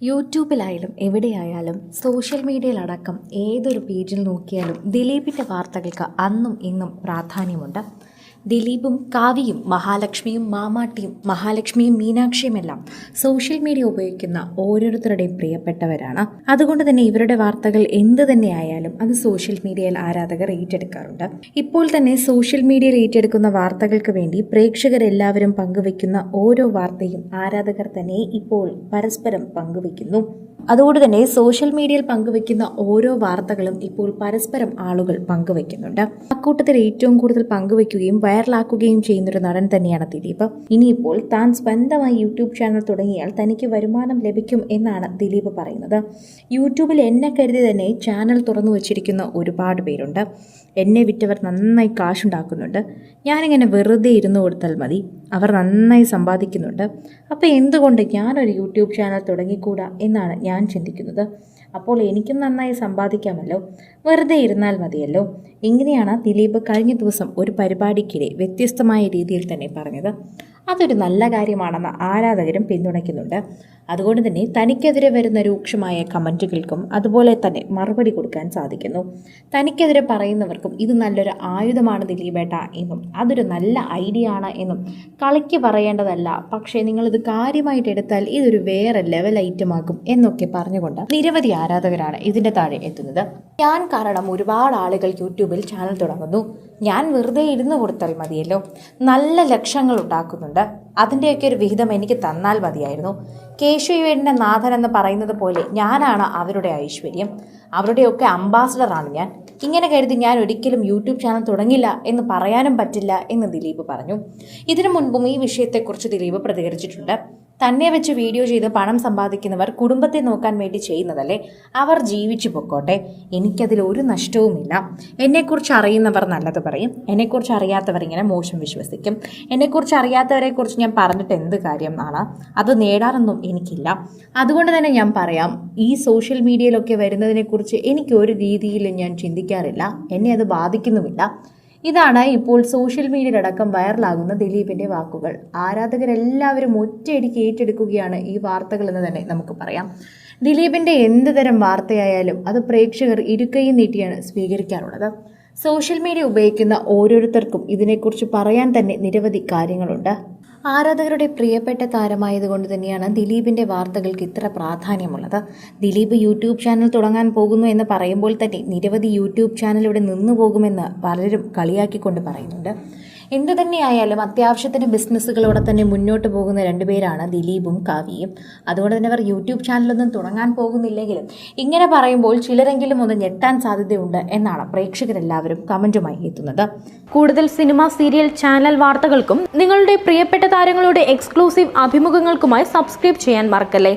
യൂട്യൂബിലായാലും എവിടെയായാലും സോഷ്യൽ മീഡിയയിലടക്കം ഏതൊരു പേജിൽ നോക്കിയാലും ദിലീപിന്റെ വാർത്തകൾക്ക് അന്നും ഇന്നും പ്രാധാന്യമുണ്ട്. ദിലീപും കാവ്യയും മഹാലക്ഷ്മിയും മാമാട്ടിയും മഹാലക്ഷ്മിയും മീനാക്ഷിയുമെല്ലാം സോഷ്യൽ മീഡിയ ഉപയോഗിക്കുന്ന ഓരോരുത്തരുടെയും പ്രിയപ്പെട്ടവരാണ്. അതുകൊണ്ട് തന്നെ ഇവരുടെ വാർത്തകൾ എന്ത് തന്നെയായാലും അത് സോഷ്യൽ മീഡിയയിൽ ആരാധകർ ഏറ്റെടുക്കാറുണ്ട്. ഇപ്പോൾ തന്നെ സോഷ്യൽ മീഡിയയിൽ ഏറ്റെടുക്കുന്ന വാർത്തകൾക്ക് വേണ്ടി പ്രേക്ഷകരെല്ലാവരും പങ്കുവയ്ക്കുന്ന ഓരോ വാർത്തയും ആരാധകർ തന്നെ ഇപ്പോൾ പരസ്പരം പങ്കുവെക്കുന്നു അതുകൊണ്ട് തന്നെ സോഷ്യൽ മീഡിയയിൽ പങ്കുവെക്കുന്ന ഓരോ വാർത്തകളും ഇപ്പോൾ പരസ്പരം ആളുകൾ പങ്കുവെക്കുന്നുണ്ട് അക്കൂട്ടത്തിൽ ഏറ്റവും കൂടുതൽ പങ്കുവെക്കുകയും വൈറലാക്കുകയും ചെയ്യുന്നൊരു നടൻ തന്നെയാണ് ദിലീപ്. ഇനിയിപ്പോൾ താൻ സ്വന്തമായി യൂട്യൂബ് ചാനൽ തുടങ്ങിയാൽ തനിക്ക് വരുമാനം ലഭിക്കും എന്നാണ് ദിലീപ് പറയുന്നത്. യൂട്യൂബിൽ എന്നെ കരുതി തന്നെ ചാനൽ തുറന്നു വച്ചിരിക്കുന്ന ഒരുപാട് പേരുണ്ട്. എന്നെ വിറ്റവർ നന്നായി കാശുണ്ടാക്കുന്നുണ്ട്. ഞാനിങ്ങനെ വെറുതെ ഇരുന്ന് കൊടുത്താൽ മതി. അവർ നന്നായി സമ്പാദിക്കുന്നുണ്ട്. അപ്പോൾ എന്തുകൊണ്ട് ഞാനൊരു യൂട്യൂബ് ചാനൽ തുടങ്ങിക്കൂടാ എന്നാണ് ഞാൻ ചിന്തിക്കുന്നത്. അപ്പോൾ എനിക്കും നന്നായി സമ്പാദിക്കാമല്ലോ. വെറുതെ ഇരുന്നാൽ മതിയല്ലോ. ഇങ്ങനെയാണ് ദിലീപ് കഴിഞ്ഞ ദിവസം ഒരു പരിപാടിക്കിടെ വ്യത്യസ്തമായ രീതിയിൽ തന്നെ പറഞ്ഞത്. അതൊരു നല്ല കാര്യമാണെന്ന് ആരാധകരും പിന്തുണയ്ക്കുന്നുണ്ട്. അതുകൊണ്ട് തന്നെ തനിക്കെതിരെ വരുന്ന രൂക്ഷമായ കമന്റുകൾക്കും അതുപോലെ തന്നെ മറുപടി കൊടുക്കാൻ സാധിക്കുന്നു. തനിക്കെതിരെ പറയുന്നവർക്കും ഇത് നല്ലൊരു ആയുധമാണ് ദിലീപേട്ട എന്നും അതൊരു നല്ല ഐഡിയ ആണ് എന്നും കളിക്ക് പറയേണ്ടതല്ല. പക്ഷേ നിങ്ങളിത് കാര്യമായിട്ട് എടുത്താൽ ഇതൊരു വേറെ ലെവൽ ഐറ്റം ആക്കും എന്നൊക്കെ പറഞ്ഞുകൊണ്ട് നിരവധി ആരാധകരാണ് ഇതിന്റെ താഴെ എത്തുന്നത്. ഞാൻ കാരണം ഒരുപാട് ആളുകൾ യൂട്യൂബിൽ ചാനൽ തുടങ്ങുന്നു. ഞാൻ വെറുതെ ഇരുന്ന് കൊടുത്താൽ മതിയല്ലോ. നല്ല ലക്ഷങ്ങൾ ഉണ്ടാക്കുന്നുണ്ട്. അതിന്റെയൊക്കെ ഒരു വിഹിതം എനിക്ക് തന്നാൽ മതിയായിരുന്നു. കേശവയുടെ നാഥൻ എന്ന് പറയുന്നത് പോലെ ഞാനാണ് അവരുടെ ഐശ്വര്യം. അവരുടെയൊക്കെ അംബാസഡറാണ് ഞാൻ. ഇങ്ങനെ കരുതി ഞാൻ ഒരിക്കലും യൂട്യൂബ് ചാനൽ തുടങ്ങില്ല എന്ന് പറയാനും പറ്റില്ല എന്ന് ദിലീപ് പറഞ്ഞു. ഇതിനു മുൻപും ഈ വിഷയത്തെക്കുറിച്ച് ദിലീപ് പ്രതികരിച്ചിട്ടുണ്ട്. തന്നെ വെച്ച് വീഡിയോ ചെയ്ത് പണം സമ്പാദിക്കുന്നവർ കുടുംബത്തെ നോക്കാൻ വേണ്ടി ചെയ്യുന്നതല്ലേ? അവർ ജീവിച്ചു പൊക്കോട്ടെ. എനിക്കതിൽ ഒരു നഷ്ടവുമില്ല. എന്നെക്കുറിച്ച് അറിയുന്നവർ നല്ലത് പറയും. എന്നെക്കുറിച്ച് അറിയാത്തവർ ഇങ്ങനെ മോശം വിശ്വസിക്കും. എന്നെക്കുറിച്ച് അറിയാത്തവരെ കുറിച്ച് ഞാൻ പറഞ്ഞിട്ട് എന്ത് കാര്യം ആണ് അത് നേടാറൊന്നും എനിക്കില്ല. അതുകൊണ്ട് തന്നെ ഞാൻ പറയാം ഈ സോഷ്യൽ മീഡിയയിലൊക്കെ വരുന്നതിനെക്കുറിച്ച് എനിക്ക് ഒരു രീതിയിലും ഞാൻ ചിന്തിക്കാറില്ല. എന്നെ അത് ബാധിക്കുന്നുമില്ല. ഇതാണ് ഇപ്പോൾ സോഷ്യൽ മീഡിയയിലടക്കം വൈറലാകുന്ന ദിലീപിന്റെ വാക്കുകൾ. ആരാധകരെല്ലാവരും ഒറ്റയടിക്ക് ഏറ്റെടുക്കുകയാണ് ഈ വാർത്തകൾ എന്ന് തന്നെ നമുക്ക് പറയാം. ദിലീപിന്റെ എന്ത് തരം വാർത്തയായാലും അത് പ്രേക്ഷകർ ഇരുക്കൈ നീട്ടിയാണ് സ്വീകരിക്കാറുള്ളത്. സോഷ്യൽ മീഡിയ ഉപയോഗിക്കുന്ന ഓരോരുത്തർക്കും ഇതിനെക്കുറിച്ച് പറയാൻ തന്നെ നിരവധി കാര്യങ്ങളുണ്ട്. ആരാധകരുടെ പ്രിയപ്പെട്ട താരമായതുകൊണ്ട് തന്നെയാണ് ദിലീപിന്റെ വാർത്തകൾക്ക് ഇത്ര പ്രാധാന്യമുള്ളത്. ദിലീപ് യൂട്യൂബ് ചാനൽ തുടങ്ങാൻ പോകുന്നു എന്ന് പറയുമ്പോൾ തന്നെ നിരവധി യൂട്യൂബ് ചാനൽ ഇവിടെ നിന്നു പോകുമെന്ന് പലരും കളിയാക്കിക്കൊണ്ട് പറയുന്നുണ്ട്. എന്തു തന്നെയായാലും അത്യാവശ്യത്തിന് ബിസിനസ്സുകളോടെ തന്നെ മുന്നോട്ട് പോകുന്ന രണ്ടുപേരാണ് ദിലീപും കാവ്യയും. അതുകൊണ്ട് തന്നെ അവർ യൂട്യൂബ് ചാനലൊന്നും തുടങ്ങാൻ പോകുന്നില്ലെങ്കിലും ഇങ്ങനെ പറയുമ്പോൾ ചിലരെങ്കിലും ഒന്ന് ഞെട്ടാൻ സാധ്യതയുണ്ട് എന്നാണ് പ്രേക്ഷകരെല്ലാവരും കമന്റുമായി എത്തുന്നത്. കൂടുതൽ സിനിമ സീരിയൽ ചാനൽ വാർത്തകൾക്കും നിങ്ങളുടെ പ്രിയപ്പെട്ട താരങ്ങളുടെ എക്സ്ക്ലൂസീവ് അഭിമുഖങ്ങൾക്കുമായി സബ്സ്ക്രൈബ് ചെയ്യാൻ മറക്കല്ലേ?